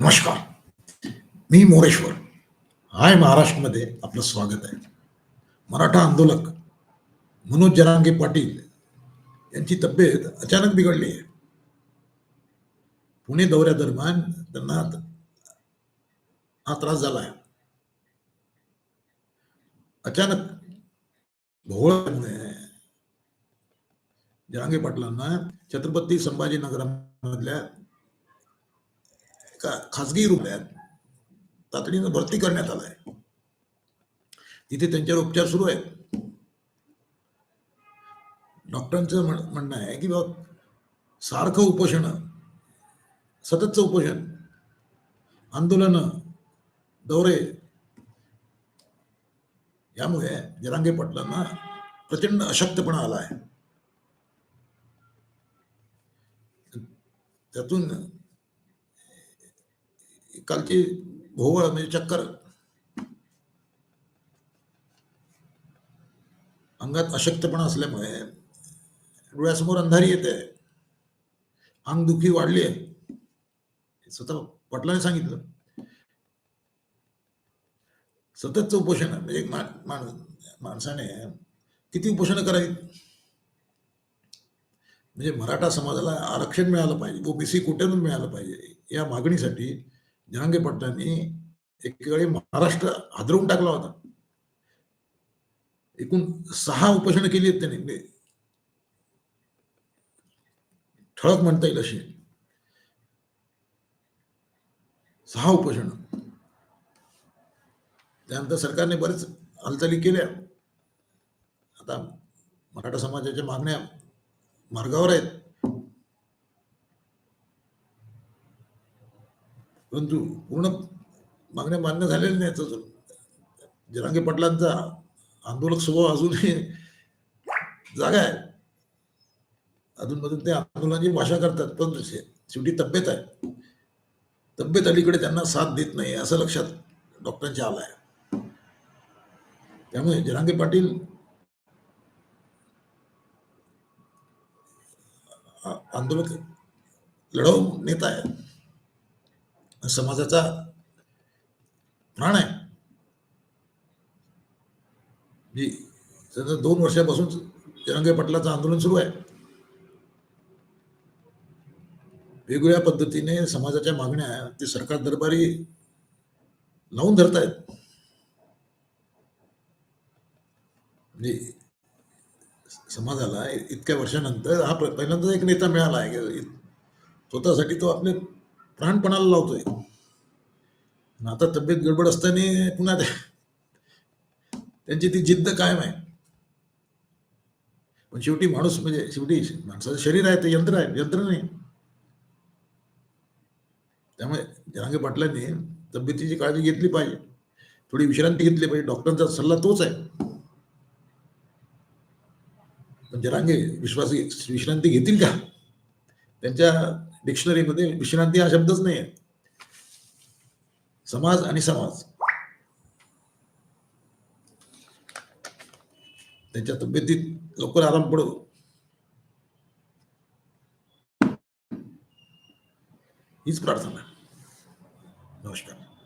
नमस्कार. मी मोरेश्वर. हाय महाराष्ट्रमध्ये आपलं स्वागत आहे. मराठा आंदोलक मनोज जरांगे पाटील यांची तब्येत अचानक बिघडली आहे. पुणे दौऱ्यादरम्यान त्यांना हा त्रास झाला आहे. अचानक भोवळ्यामुळे जरांगे पाटलांना छत्रपती संभाजीनगरमधल्या एका खासगी रुग्णालयात तातडीनं भरती करण्यात आलाय. तिथे त्यांच्यावर उपचार सुरू आहेत. डॉक्टरांचं म्हण- म्हणणं आहे की बाबा सारखं उपोषण सततचं उपोषण आंदोलनं दौरे यामुळे जरांगे पाटलांना प्रचंड अशक्तपणा आला आहे त्यातून कालची भोवळ म्हणजे चक्कर। अंगात अशक्तपणा असल्यामुळे डोळ्यासमोर अंधारी येते. अंगदुखी वाढली आहे. स्वतः पटलाने सांगितलं. सततचं उपोषण म्हणजे माणसाने माण- माणसाने किती उपोषण करावीत? म्हणजे मराठा समाजाला आरक्षण मिळालं पाहिजे. ओबीसी कोट्यातून मिळालं पाहिजे. या मागणीसाठी जहांगीर भट्टांनी एकेकाळी महाराष्ट्र हादरवून टाकला होता. एकूण सहा उपोषणं केली आहेत त्यांनी. ठळक म्हणता येईल अशी. सहा उपोषण. त्यानंतर सरकारने बरेच हालचाली केल्या. आता मराठा समाजाच्या मागण्या मार्गावर आहेत. परंतु पूर्ण मागण्या मान्य झालेल्या नाहीत अजून जरांगे पाटलांचा आंदोलक स्वभाव अजूनही जागा आहे. अधूनमधून ते आंदोलनाची भाषा करतात पण शेवटी तब्येत आहे. तब्येत अलीकडे त्यांना साथ देत नाही असं लक्षात डॉक्टरांच्या आलं आहे. त्यामुळे जरांगे पाटील आंदोलक लढवून नेता आहे समाजाचा प्राण आहे. जी सतत दोन वर्षापासून जरांगे पटलाचं आंदोलन सुरू आहे. वेगवेगळ्या पद्धतीने समाजाच्या मागण्या ते सरकार दरबारी लावून धरतायत. म्हणजे समाजाला इतक्या वर्षानंतर हा पहिल्यांदा पहिल्यांदाच एक नेता मिळाला आहे. स्वतःसाठी तो आपले प्राणपणाला लावतोय. आता तब्येत गडबड असताना पुन्हा त्या- त्यांची ती जिद्द कायम आहे. पण शेवटी माणूस म्हणजे शेवटी माणसाचं शरीर आहे ते यंत्र आहे यंत्र नाही. त्यामुळे जरांगे पाटलांनी तब्येतीची काळजी घेतली पाहिजे. थोडी विश्रांती घेतली पाहिजे. डॉक्टरांचा सल्ला तोच आहे. पण जरांगे विश्वास विश्रांती घेतील का? त्यांच्या डिक्शनरीमध्ये विश्रांती हा शब्दच नाही आहे समाज आणि समाज. त्यांच्या तब्येतीत लवकर आराम पडो. हीच प्रार्थना. नमस्कार.